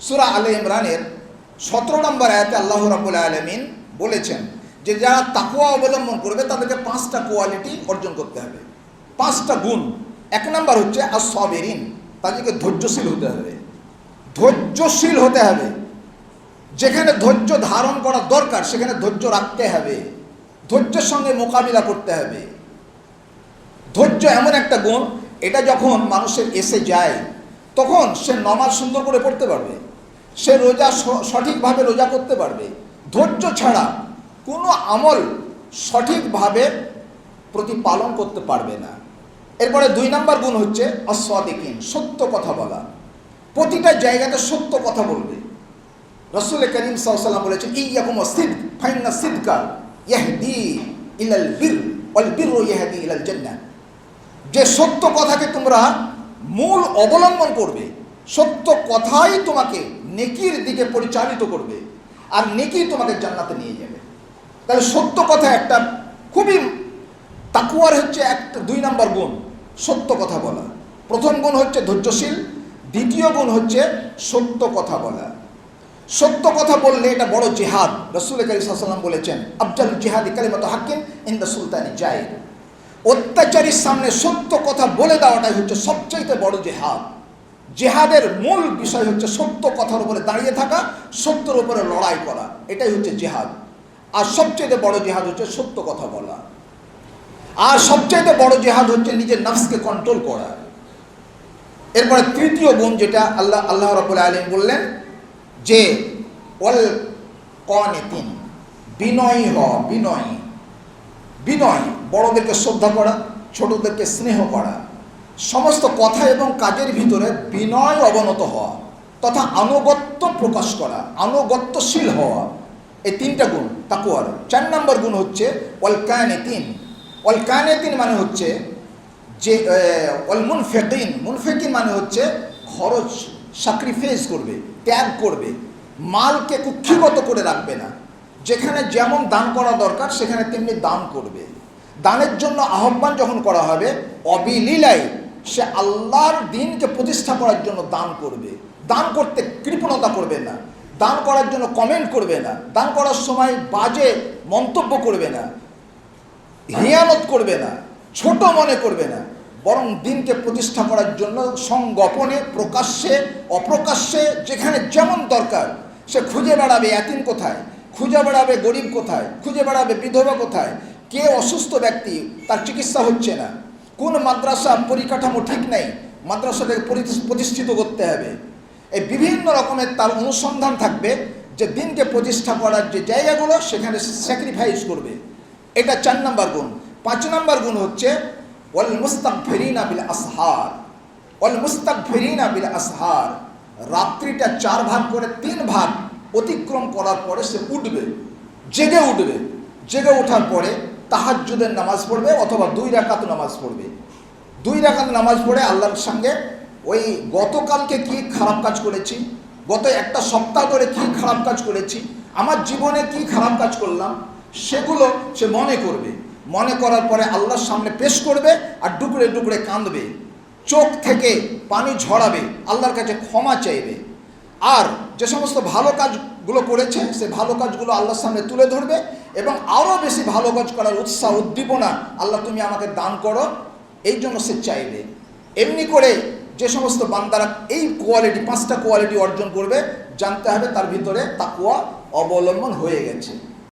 সুরা আলে ইমরানের সতেরো নম্বর আয়াতে আল্লাহ রাবুল আলমিন বলেছেন যে যারা তাকুয়া অবলম্বন করবে তাদেরকে পাঁচটা কোয়ালিটি অর্জন করতে হবে। পাঁচটা গুণ। এক নম্বর হচ্ছে আর সবেরিন তাদেরকে ধৈর্যশীল হতে হবে। ধৈর্যশীল হতে হবে। যেখানে ধৈর্য ধারণ করা দরকার, সেখানে ধৈর্য রাখতে হবে। ধৈর্যের সঙ্গে মোকাবিলা করতে হবে। ধৈর্য এমন একটা গুণ, এটা যখন মানুষের এসে যায়, তখন সে নমাজ সুন্দর করে পড়তে পারবে। সে রোজা সঠিকভাবে রোজা করতে পারবে। ধৈর্য ছাড়া কোনো আমল সঠিকভাবে প্রতিপালন করতে পারবে না। এরপরে দুই নাম্বার গুণ হচ্ছে অস্বাদিকিন সত্য কথা বলা। প্রতিটা জায়গাতে সত্য কথা বলবে। রসুল করিম সাল্লাম বলেছেন ইয়াকুম সিদ ফাইন্না সিদকা ইয়াহদি ইলাল বীর, ওয়াল বীর ইয়াহদি ইলাল জান্নাহ। যে সত্য কথাকে তোমরা মূল অবলম্বন করবে, সত্য কথাই তোমাকে নেকির দিকে পরিচালিত করবে আর নেকি তোমাকে জান্নাতে নিয়ে যাবে। তাহলে সত্য কথা একটা খুবই তাকুয়ার হচ্ছে একটা দুই নম্বর গুণ, সত্য কথা বলা। প্রথম গুণ হচ্ছে ধৈর্যশীল, দ্বিতীয় গুণ হচ্ছে সত্য কথা বলা। সত্য কথা বললে এটা বড় জেহাদ। রসুল কালিসাল্লাম বলেছেন, আফজাল জেহাদি কালিমত হাকিম ইন দ্য সুলতানি জাহিদ অত্যাচারীর সামনে সত্য কথা বলে দেওয়াটাই হচ্ছে সবচাইতে বড় জেহাদ। জেহাদের মূল বিষয় হচ্ছে সত্য কথার উপরে দাঁড়িয়ে থাকা, সত্যের উপরে লড়াই করা। এটাই হচ্ছে জেহাদ। আর সবচেয়ে বড় জেহাদ হচ্ছে সত্য কথা বলা। আর সবচাইতে বড় জেহাদ হচ্ছে নিজের নাফসকে কন্ট্রোল করা। এরপরে তৃতীয় গুণ যেটা আল্লাহ আল্লাহ রবুল্লা আলম বললেন যে, ওয়াল কনে তিন বিনয়ী হ, বিনয়ী। বিনয়, বড়দেরকে শ্রদ্ধা করা, ছোটদেরকে স্নেহ করা। সমস্ত কথা এবং কাজের ভিতরে বিনয় অবনত হওয়া, তথা আনুগত্য প্রকাশ করা, আনুগত্যশীল হওয়া, এই তিনটা গুণ তাকুয়ার চার নম্বর গুণ হচ্ছে ওয়াল কায়নে তিন ওয়াল কায়নে তিন মানে হচ্ছে যে ওয়াল মুনফেকিন মুনফেকিন মানে হচ্ছে খরচ স্যাক্রিফাইস করবে, ত্যাগ করবে, মালকে কুক্ষিগত করে রাখবে না। যেখানে যেমন দান করা দরকার, সেখানে তেমনি দান করবে। দানের জন্য আহ্বান যখন করা হবে, অবিলীলায় সে আল্লাহর দিনকে প্রতিষ্ঠা করার জন্য দান করবে। দান করতে কৃপণতা করবে না। দান করার জন্য কমেন্ট করবে না। দান করার সময় বাজে মন্তব্য করবে না। হিয়ানত করবে না। ছোট মনে করবে না। বরং দিনকে প্রতিষ্ঠা করার জন্য সংগোপনে, প্রকাশ্যে, অপ্রকাশ্যে, যেখানে যেমন দরকার, সে খুঁজে বেড়াবে এতিম কোথায়? খুঁজে বেড়াবে গরিব কোথায়? খুঁজে বেড়াবে বিধবা কোথায়? কে অসুস্থ ব্যক্তি, তার চিকিৎসা হচ্ছে না। কোন মাদ্রাসা পরিকাঠামো ঠিক নেই মাদ্রাসাটাকে প্রতিষ্ঠিত করতে হবে। এই বিভিন্ন রকমের তার অনুসন্ধান থাকবে যে দিনকে প্রতিষ্ঠা করার যে জায়গাগুলো, সেখানে স্যাক্রিফাইস করবে। এটা চার নাম্বার গুণ। পাঁচ নাম্বার গুণ হচ্ছে, ওয়াল মুস্তাক ফেরিনা বিল আসহার। ওয়াল মুস্তাক ফেরিনা বিল আসহার। রাত্রিটা চার ভাগ করে তিন ভাগ অতিক্রম করার পরে সে উঠবে। জেগে উঠবে। জেগে ওঠার পরে তাহাজ্জুদের নামাজ পড়বে অথবা দুই রাকাত নামাজ পড়বে। দুই রাকাত নামাজ পড়ে আল্লাহর সঙ্গে ওই গতকালকে কি খারাপ কাজ করেছি, গত একটা সপ্তাহ ধরে কি খারাপ কাজ করেছি, আমার জীবনে কি খারাপ কাজ করলাম, সেগুলো সে মনে করবে। মনে করার পরে আল্লাহর সামনে পেশ করবে আর ডুকরে ডুকরে কাঁদবে। চোখ থেকে পানি ঝরাবে, আল্লাহর কাছে ক্ষমা চাইবে। আর যে সমস্ত ভালো কাজগুলো করেছে, সে ভালো কাজগুলো আল্লাহর সামনে তুলে ধরবে এবং আরও বেশি ভালো কাজ করার উৎসাহ, উদ্দীপনা আল্লাহ তুমি আমাকে দান করো, এই জন্য সে চাইবে। এমনি করে যে সমস্ত বান্দারা এই কোয়ালিটি পাঁচটা কোয়ালিটি অর্জন করবে, জানতে হবে তার ভিতরে তাকুয়া অবলম্বন হয়ে গেছে।